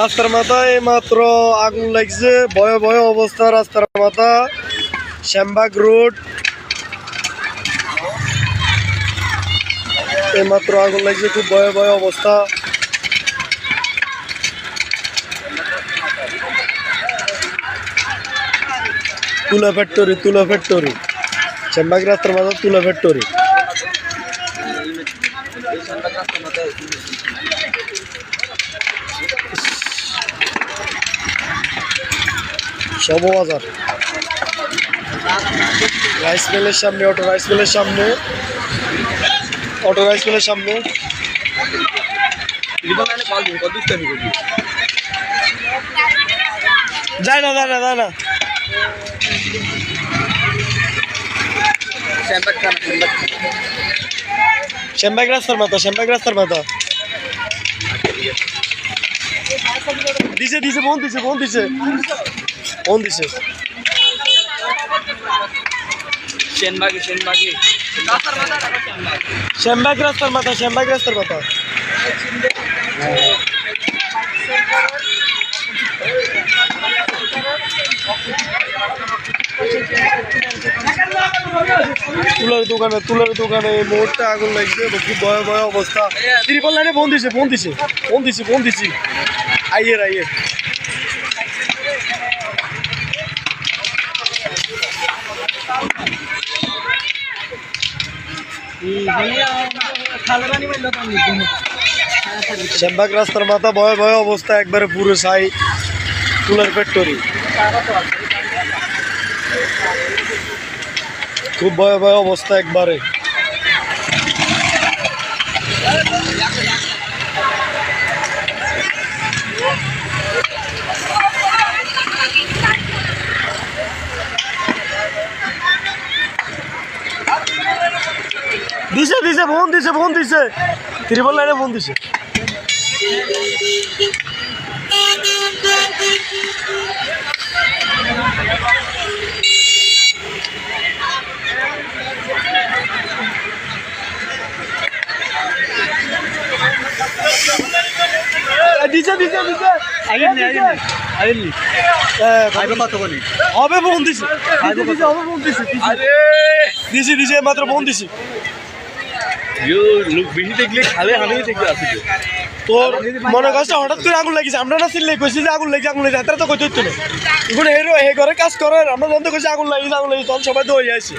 রাস্তার মাথায় মাত্র আগুন লাগছে। ভয়ে ভয়ে অবস্থা রাস্তার মাথা। শ্যামবাগ রোড। মাত্র আগুন লাগছে, খুব ভয়ে ভয়ে অবস্থা। তুলা ফ্যাক্টরি তুলা ফ্যাক্টরি শ্যামবাগ রাস্তার মাথা, তুলা ফ্যাক্টরি শববাজার। রাইস মিলের সামনে অটো রাইস মিলের সামনে। অটো রাইস মিলের সামনে। যায় না যায় না যায় না। শ্যামবাগ রাস্তার মাথা শ্যামবাগ রাস্তার মাথা দিছে দিছে ফোন দিছে ফোন দিছে। ফোন দিছে। সেনবাগে সেনবাগে। শ্যামবাগ রাস্তার মাথা শ্যামবাগ রাস্তার মাথা তুলার দোকানে তুলার দোকানে এই মুহূর্তে আগুন লাগছে কি ভয় ভয় অবস্থা। ত্রিপল লাইনে ফোন দিছে ফোন দিছে, ফোন দিছি ফোন দিছি। আইয়ের আইয়ের শ্যামবাগ রাস্তার মাথা, ভয় ভয় অবস্থা, একবারে পুরো সাই তুলার ফ্যাক্টরি খুব ভয় ভয় অবস্থা একবারে। দিছে দিছে ফোন দিছে ফোন দিছে। ত্রিপল লাইনে ফোন দিছে। হবে দিছে। হবে দিছে দিছে। দিছি মাত্র ফোন দিছি। ইউ লোক বেশি দেখলে খালে হামিয়ে দেখতে আসছে তোর মনে হঠাৎ করে আগুন লাগিছে। আমরা না কইছি যে আগুন লাগিছে আগুন লাগিছে। হাতে তো কইতে হইতো না। এখন হেরো হে ঘরে কাজ করে আমরা জানতে কইছি আগুন লাগিছে আগুন লাগিছে। তখন সবাই তো হয়ে আছে